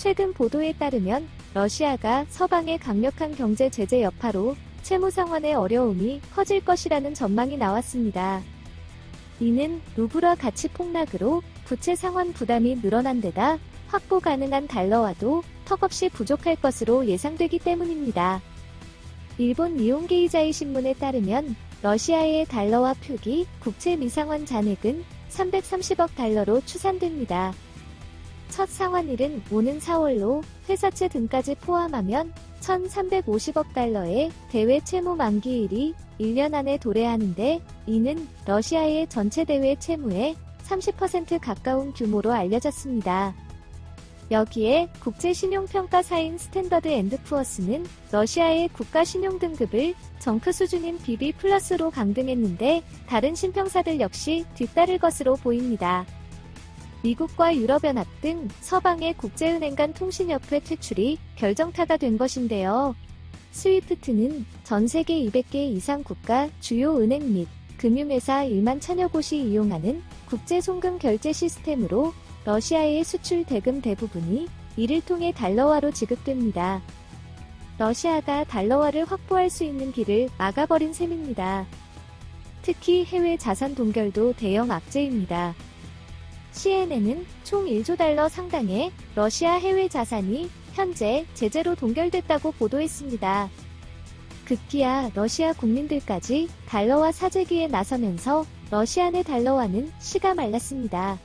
최근 보도에 따르면 러시아가 서방의 강력한 경제 제재 여파로 채무 상환의 어려움이 커질 것이라는 전망이 나왔습니다. 이는 루브라 가치 폭락으로 부채 상환 부담이 늘어난 데다 확보 가능한 달러와도 턱없이 부족할 것으로 예상되기 때문입니다. 일본 니온게이자이 신문에 따르면 러시아의 달러화 표기 국채 미상환 잔액은 330억 달러로 추산됩니다. 첫 상환일은 오는 4월로 회사채 등까지 포함하면 1,350억 달러의 대외 채무 만기일이 1년 안에 도래하는데 이는 러시아의 전체 대외 채무의 30% 가까운 규모로 알려졌습니다. 여기에 국제신용평가사인 스탠더드 앤드 푸어스는 러시아의 국가 신용 등급을 정크 수준인 BB 플러스로 강등했는데 다른 신평사들 역시 뒤따를 것으로 보입니다. 미국과 유럽연합 등 서방의 국제은행 간 통신협회 퇴출이 결정타가 된 것인데요. 스위프트는 전 세계 200개 이상 국가 주요 은행 및 금융회사 1만 천여 곳이 이용하는 국제 송금 결제 시스템으로 러시아의 수출 대금 대부분이 이를 통해 달러화로 지급됩니다. 러시아가 달러화를 확보할 수 있는 길을 막아버린 셈입니다. 특히 해외 자산 동결도 대형 악재입니다. CNN은 총 1조 달러 상당의 러시아 해외 자산이 현재 제재로 동결됐다고 보도했습니다. 급기야 러시아 국민들까지 달러화 사재기에 나서면서 러시아 내 달러화는 씨가 말랐습니다.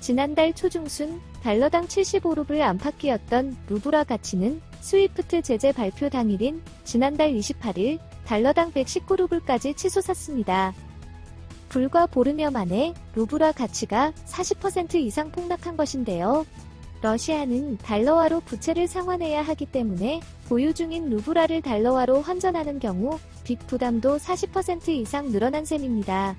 지난달 초중순 달러당 75루블 안팎이었던 루브라 가치는 스위프트 제재 발표 당일인 지난달 28일 달러당 119루블까지 치솟았습니다. 불과 보름여 만에 루브라 가치가 40% 이상 폭락한 것인데요. 러시아는 달러화로 부채를 상환해야 하기 때문에 보유 중인 루브라를 달러화로 환전하는 경우 빚 부담도 40% 이상 늘어난 셈입니다.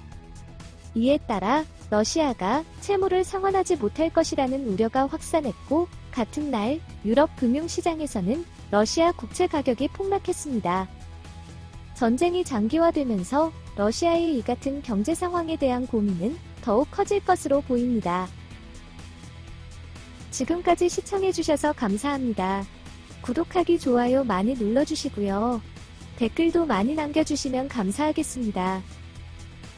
이에 따라 러시아가 채무를 상환하지 못할 것이라는 우려가 확산했고 같은 날 유럽 금융시장에서는 러시아 국채 가격이 폭락했습니다. 전쟁이 장기화되면서 러시아의 이 같은 경제 상황에 대한 고민은 더욱 커질 것으로 보입니다. 지금까지 시청해주셔서 감사합니다. 구독하기, 좋아요 많이 눌러주시고요. 댓글도 많이 남겨주시면 감사하겠습니다.